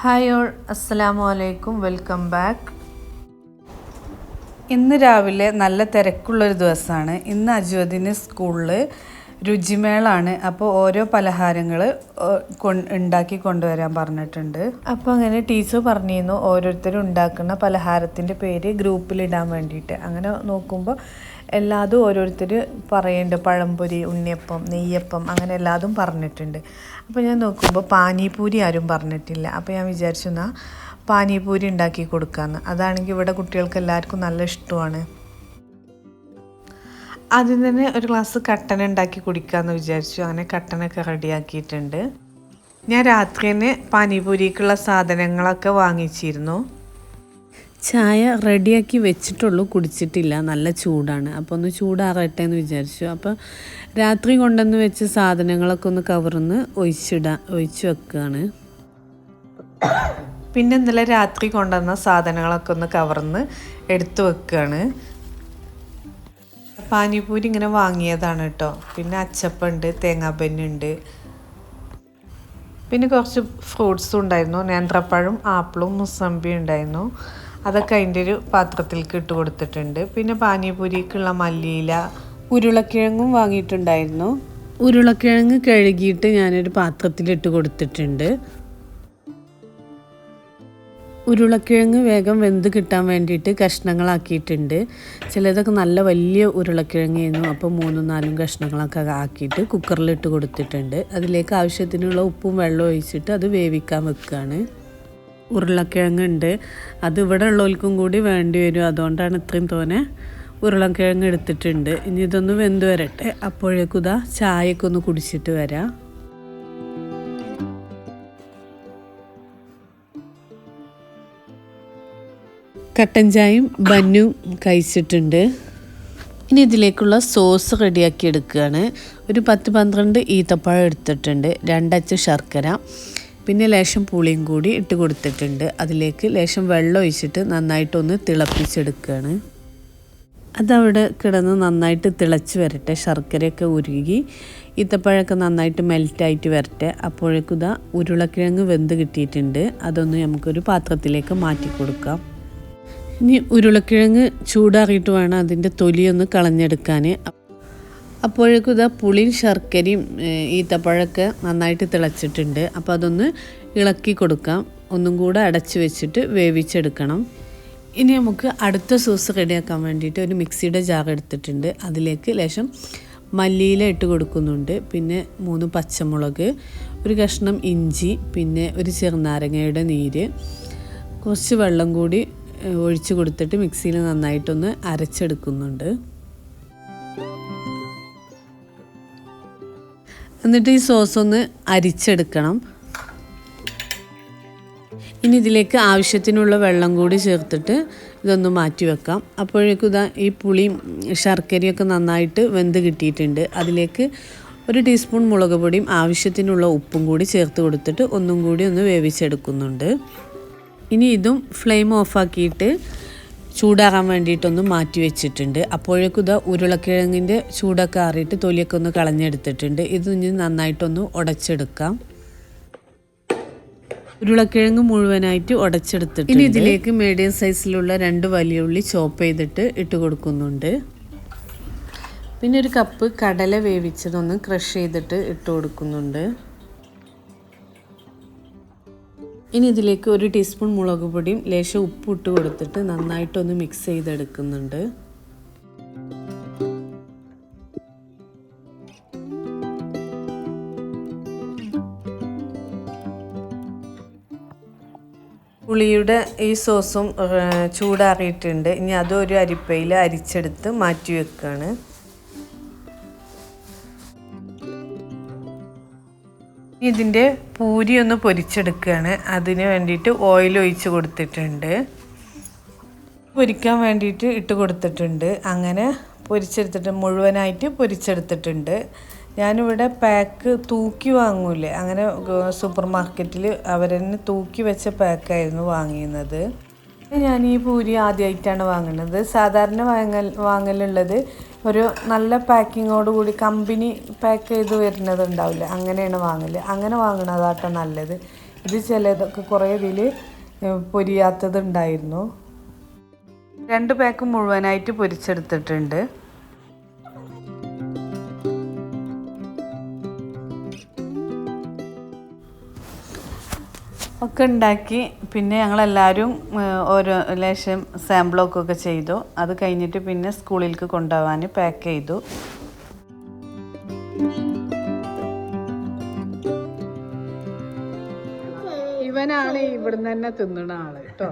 Hi all അസ്സലാമു അലൈക്കും welcome back. ഇന്ന് രാവിലെ നല്ല തിരക്കുള്ളൊരു ദിവസമാണ്. ഇന്ന് അജ്വദിന് സ്കൂളിൽ രുചിമേളാണ്. അപ്പോൾ ഓരോ പലഹാരങ്ങൾ ഉണ്ടാക്കി കൊണ്ടുവരാൻ പറഞ്ഞിട്ടുണ്ട്. അപ്പോൾ അങ്ങനെ ടീച്ചർ പറഞ്ഞിരുന്നു ഓരോരുത്തരും ഉണ്ടാക്കുന്ന പലഹാരത്തിന്റെ പേര് ഗ്രൂപ്പിലിടാൻ വേണ്ടിയിട്ട്. അങ്ങനെ നോക്കുമ്പോൾ എല്ലാതും ഓരോരുത്തർ പറയുന്നുണ്ട് പഴംപൊരി ഉണ്ണിയപ്പം നെയ്യപ്പം അങ്ങനെ എല്ലാതും പറഞ്ഞിട്ടുണ്ട്. അപ്പോൾ ഞാൻ നോക്കുമ്പോൾ പാനിപൂരി ആരും പറഞ്ഞിട്ടില്ല. അപ്പോൾ ഞാൻ വിചാരിച്ചു എന്നാൽ പാനിപൂരി ഉണ്ടാക്കി കൊടുക്കാമെന്ന് അതാണെങ്കിൽ ഇവിടെ കുട്ടികൾക്ക് എല്ലാവർക്കും നല്ല ഇഷ്ടമാണ്. ആദ്യം തന്നെ ഒരു ഗ്ലാസ് കട്ടൻ ഉണ്ടാക്കി കുടിക്കാമെന്ന് വിചാരിച്ചു. അങ്ങനെ കട്ടനൊക്കെ റെഡിയാക്കിയിട്ടുണ്ട്. ഞാൻ രാത്രി തന്നെ പാനിപൂരിക്കുള്ള സാധനങ്ങളൊക്കെ വാങ്ങിച്ചിരുന്നു. ചായ റെഡിയാക്കി വെച്ചിട്ടുള്ളൂ കുടിച്ചിട്ടില്ല. നല്ല ചൂടാണ്. അപ്പോൾ ഒന്ന് ചൂടാറട്ടെ എന്ന് വിചാരിച്ചു. അപ്പോൾ രാത്രി കൊണ്ടുവന്ന് വെച്ച സാധനങ്ങളൊക്കെ ഒന്ന് കവർന്ന് ഒഴിച്ചിടാൻ ഒഴിച്ച് വെക്കുകയാണ് പിന്നെ ഇന്നലെ രാത്രി കൊണ്ടുവന്ന സാധനങ്ങളൊക്കെ ഒന്ന് കവർന്ന് എടുത്തു വെക്കുകയാണ് പാനിപൂരി ഇങ്ങനെ വാങ്ങിയതാണ് കേട്ടോ. പിന്നെ അച്ചപ്പുണ്ട് തേങ്ങാപ്പന്നുണ്ട്. പിന്നെ കുറച്ച് ഫ്രൂട്ട്സും ഉണ്ടായിരുന്നു. നേന്ത്രപ്പഴം ആപ്പിളും മുസമ്പിയും ഉണ്ടായിരുന്നു. അതൊക്കെ അതിന്റെ ഒരു പാത്രത്തിലേക്ക് ഇട്ട് കൊടുത്തിട്ടുണ്ട്. പിന്നെ പാനിപൂരിക്കുള്ള മല്ലിയില ഉരുളക്കിഴങ്ങും വാങ്ങിയിട്ടുണ്ടായിരുന്നു. ഉരുളക്കിഴങ്ങ് കഴുകിയിട്ട് ഞാനൊരു പാത്രത്തിലിട്ട് കൊടുത്തിട്ടുണ്ട്. ഉരുളക്കിഴങ്ങ് വേഗം വെന്ത് കിട്ടാൻ വേണ്ടിയിട്ട് കഷ്ണങ്ങളാക്കിയിട്ടുണ്ട്. ചിലതൊക്കെ നല്ല വലിയ ഉരുളക്കിഴങ്ങായിരുന്നു അപ്പോൾ മൂന്നും നാലും കഷ്ണങ്ങളൊക്കെ ആക്കിയിട്ട് കുക്കറിലിട്ട് കൊടുത്തിട്ടുണ്ട്. അതിലേക്ക് ആവശ്യത്തിനുള്ള ഉപ്പും വെള്ളവും ഒഴിച്ചിട്ട് അത് വേവിക്കാൻ വെക്കുകയാണ് ഉരുളക്കിഴങ്ങുണ്ട്. അത് ഇവിടെ ഉള്ളവർക്കും കൂടി വേണ്ടി വരും. അതുകൊണ്ടാണ് ഇത്രയും തോനെ ഉരുളക്കിഴങ്ങ് എടുത്തിട്ടുണ്ട്. ഇനി ഇതൊന്ന് വെന്ത് വരട്ടെ. അപ്പോഴേക്കും ഇതാ ചായയൊക്കെ ഒന്ന് കുടിച്ചിട്ട് വരാം. കട്ടൻ ചായയും ബന്നും കഴിച്ചിട്ടുണ്ട്. ഇനി ഇതിലേക്കുള്ള സോസ് റെഡിയാക്കി എടുക്കുകയാണ്. ഒരു പത്ത് പന്ത്രണ്ട് ഈത്തപ്പഴം എടുത്തിട്ടുണ്ട്. രണ്ടച്ച് ശർക്കര. പിന്നെ ലേശം പുളിയും കൂടി ഇട്ട് കൊടുത്തിട്ടുണ്ട്. അതിലേക്ക് ലേശം വെള്ളം ഒഴിച്ചിട്ട് നന്നായിട്ടൊന്ന് തിളപ്പിച്ചെടുക്കുകയാണ് അതവിടെ കിടന്ന് നന്നായിട്ട് തിളച്ച് വരട്ടെ. ശർക്കരയൊക്കെ ഉരുകി ഈത്തപ്പഴമൊക്കെ നന്നായിട്ട് മെൽറ്റായിട്ട് വരട്ടെ. അപ്പോഴേക്കും ഇതാ ഉരുളക്കിഴങ്ങ് വെന്ത് കിട്ടിയിട്ടുണ്ട്. അതൊന്ന് നമുക്കൊരു പാത്രത്തിലേക്ക് മാറ്റി കൊടുക്കാം. ഇനി ഉരുളക്കിഴങ്ങ് ചൂടാറിയിട്ട് വേണം അതിന്റെ തൊലിയൊന്ന് കളഞ്ഞെടുക്കാൻ അപ്പോഴേക്കും ഇതാ പുളിയും ശർക്കരയും ഈത്തപ്പഴമൊക്കെ നന്നായിട്ട് തിളച്ചിട്ടുണ്ട്. അപ്പോൾ അതൊന്ന് ഇളക്കി കൊടുക്കാം. ഒന്നും കൂടെ അടച്ചു വെച്ചിട്ട് വേവിച്ചെടുക്കണം. ഇനി നമുക്ക് അടുത്ത സോസ് റെഡിയാക്കാൻ വേണ്ടിയിട്ട് ഒരു മിക്സിയുടെ ജാർ എടുത്തിട്ടുണ്ട്. അതിലേക്ക് ലേശം മല്ലിയില ഇട്ട് കൊടുക്കുന്നുണ്ട്. പിന്നെ മൂന്ന് പച്ചമുളക് ഒരു കഷ്ണം ഇഞ്ചി പിന്നെ ഒരു ചെറുനാരങ്ങയുടെ നീര് കുറച്ച് വെള്ളം കൂടി ഒഴിച്ചു കൊടുത്തിട്ട് മിക്സിയിൽ നന്നായിട്ടൊന്ന് അരച്ചെടുക്കുന്നുണ്ട്. എന്നിട്ട് ഈ സോസ് ഒന്ന് അരിച്ചെടുക്കണം. ഇനി ഇതിലേക്ക് ആവശ്യത്തിനുള്ള വെള്ളം കൂടി ചേർത്തിട്ട് ഇതൊന്ന് മാറ്റി വെക്കാം. അപ്പോഴേക്കും ഇതാ ഈ പുളിയും ശർക്കരയൊക്കെ നന്നായിട്ട് വെന്ത് കിട്ടിയിട്ടുണ്ട്. അതിലേക്ക് ഒരു ടീസ്പൂൺ മുളക് പൊടിയും ആവശ്യത്തിനുള്ള ഉപ്പും കൂടി ചേർത്ത് കൊടുത്തിട്ട് ഒന്നും കൂടി ഒന്ന് വേവിച്ചെടുക്കുന്നുണ്ട്. ഇനി ഇതും ഫ്ലെയിം ഓഫാക്കിയിട്ട് ചൂടാറാൻ വേണ്ടിയിട്ടൊന്ന് മാറ്റി വെച്ചിട്ടുണ്ട്. അപ്പോഴേക്കും ഇതാ ഉരുളക്കിഴങ്ങിന്റെ ചൂടൊക്കെ ആറിയിട്ട് തൊലിയൊക്കെ ഒന്ന് കളഞ്ഞെടുത്തിട്ടുണ്ട്. ഇത് ഇനി നന്നായിട്ടൊന്ന് ഉടച്ചെടുക്കാം. ഉരുളക്കിഴങ്ങ് മുഴുവനായിട്ട് ഉടച്ചെടുത്തിട്ട് ഇനി ഇതിലേക്ക് മീഡിയം സൈസിലുള്ള രണ്ട് വലിയ ഉള്ളി ചോപ്പ് ചെയ്തിട്ട് ഇട്ട് കൊടുക്കുന്നുണ്ട്. പിന്നെ ഒരു കപ്പ് കടല വേവിച്ചതൊന്ന് ക്രഷ് ചെയ്തിട്ട് ഇട്ട് കൊടുക്കുന്നുണ്ട്. ഇനി ഇതിലേക്ക് ഒരു ടീസ്പൂൺ മുളക് പൊടിയും ലേശം ഉപ്പ് ഇട്ട് കൊടുത്തിട്ട് നന്നായിട്ടൊന്ന് മിക്സ് ചെയ്തെടുക്കുന്നുണ്ട്. പുളിയുടെ ഈ സോസും ചൂടാറിയിട്ടുണ്ട്. ഇനി അതും ഒരു അരിപ്പയിൽ അരിച്ചെടുത്ത് മാറ്റി വെക്കുകയാണ് ഇതിന്റെ പൂരി ഒന്ന് പൊരിച്ചെടുക്കുകയാണ്. അതിന് വേണ്ടിയിട്ട് ഓയിൽ ഒഴിച്ച് കൊടുത്തിട്ടുണ്ട്. പൊരിക്കാൻ വേണ്ടിയിട്ട് ഇട്ട് കൊടുത്തിട്ടുണ്ട്. അങ്ങനെ പൊരിച്ചെടുത്തിട്ട് മുഴുവനായിട്ട് പൊരിച്ചെടുത്തിട്ടുണ്ട്. ഞാനിവിടെ പാക്ക് തൂക്കി വാങ്ങൂലേ? അങ്ങനെ സൂപ്പർ മാർക്കറ്റിൽ അവരെന്നെ തൂക്കി വെച്ച പാക്കായിരുന്നു വാങ്ങിയിരുന്നത് ഞാൻ ഈ പൂരി ആദ്യമായിട്ടാണ് വാങ്ങുന്നത്. സാധാരണ വാങ്ങൽ വാങ്ങലുള്ളത് ഒരു നല്ല പാക്കിങ്ങോട് കൂടി കമ്പനി പാക്ക് ചെയ്ത് വരുന്നത് ഉണ്ടാവില്ല? അങ്ങനെയാണ് വാങ്ങൽ അങ്ങനെ വാങ്ങണതാട്ടോ നല്ലത്. ഇത് ചിലതൊക്കെ കുറേ ഇതിൽ പൊരിയാത്തത് ഉണ്ടായിരുന്നു. രണ്ട് പാക്ക് മുഴുവനായിട്ട് പൊരിച്ചെടുത്തിട്ടുണ്ട്. ഒക്കെ ഉണ്ടാക്കി. പിന്നെ ഞങ്ങളെല്ലാവരും ഓരോ ലേശം സാമ്പിളൊക്കെ ചെയ്തു. അത് കഴിഞ്ഞിട്ട് പിന്നെ സ്കൂളിലേക്ക് കൊണ്ടുപോകാൻ പാക്ക് ചെയ്തു. ഇവനാണ് ഇവിടുന്ന് തന്നെ തിന്നണ ആൾ കേട്ടോ.